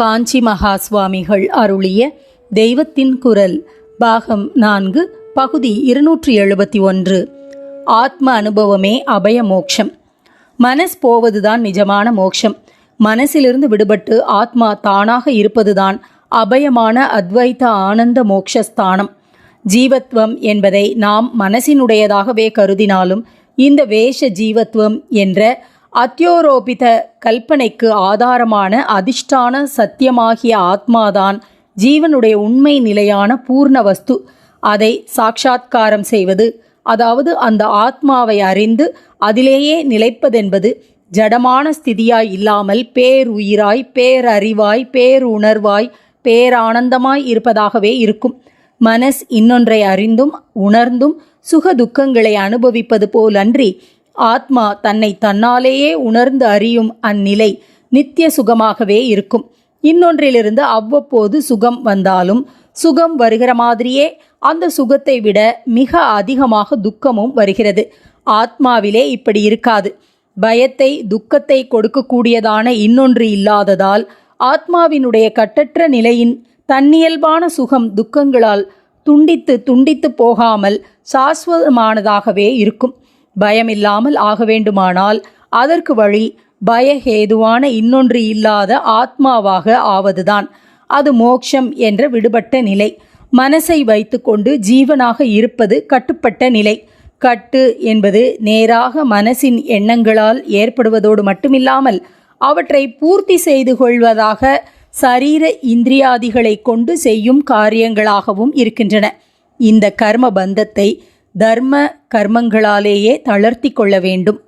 காஞ்சி மகா சுவாமிகள் அருளிய தெய்வத்தின் குரல் பாகம் நான்கு பகுதி இருநூற்றி எழுபத்தி ஒன்று. ஆத்ம அனுபவமே அபய மோக்ஷம். மனஸ் போவதுதான் நிஜமான மோக்ஷம். மனசிலிருந்து விடுபட்டு ஆத்மா தானாக இருப்பதுதான் அபயமான அத்வைத ஆனந்த மோக்ஷஸ்தானம். ஜீவத்வம் என்பதை நாம் மனசினுடையதாகவே கருதினாலும் இந்த வேஷ ஜீவத்வம் என்ற அத்தியோரோபித கல்பனைக்கு ஆதாரமான அதிஷ்டான சத்தியமாகிய ஆத்மாதான் ஜீவனுடைய உண்மை நிலையான பூர்ண வஸ்து. அதை சாட்சாத்காரம் செய்வது அதாவது அந்த ஆத்மாவை அறிந்து அதிலேயே நிலைப்பதென்பது ஜடமான ஸ்திதியாய் இல்லாமல் பேருயிராய் பேரறிவாய் பேருணர்வாய் பேரானந்தமாய் இருப்பதாகவே இருக்கும். மனஸ் இன்னொன்றை அறிந்தும் உணர்ந்தும் சுக துக்கங்களை அனுபவிப்பது போலன்றி ஆத்மா தன்னை தன்னாலேயே உணர்ந்து அறியும் அந்நிலை நித்திய சுகமாகவே இருக்கும். இன்னொன்றிலிருந்து அவ்வப்போது சுகம் வந்தாலும் சுகம் வருகிற மாதிரியே அந்த சுகத்தை விட மிக அதிகமாக துக்கமும் வருகிறது. ஆத்மாவிலே இப்படி இருக்காது. பயத்தை துக்கத்தை கொடுக்கக்கூடியதான இன்னொன்று இல்லாததால் ஆத்மாவினுடைய கட்டற்ற நிலையின் தன்னியல்பான சுகம் துக்கங்களால் துண்டித்து துண்டித்து போகாமல் சாஸ்வதமானதாகவே இருக்கும். பயமில்லாமல் ஆக வேண்டுமானால் அதற்கு வழி பயஹேதுவான இன்னொன்று இல்லாத ஆத்மாவாக ஆவதுதான். அது மோக்ஷம் என்ற விடுபட்ட நிலை. மனசை வைத்துக்கொண்டு ஜீவனாக இருப்பது கட்டுப்பட்ட நிலை. கட்டு என்பது நேராக மனசின் எண்ணங்களால் ஏற்படுவதோடு மட்டுமில்லாமல் அவற்றை பூர்த்தி செய்து கொள்வதாக சரீர இந்திரியாதிகளை கொண்டு செய்யும் காரியங்களாகவும் இருக்கின்றன. இந்த கர்ம பந்தத்தை தர்ம கர்மங்களாலேயே தளர்த்தி கொள்ள வேண்டும்.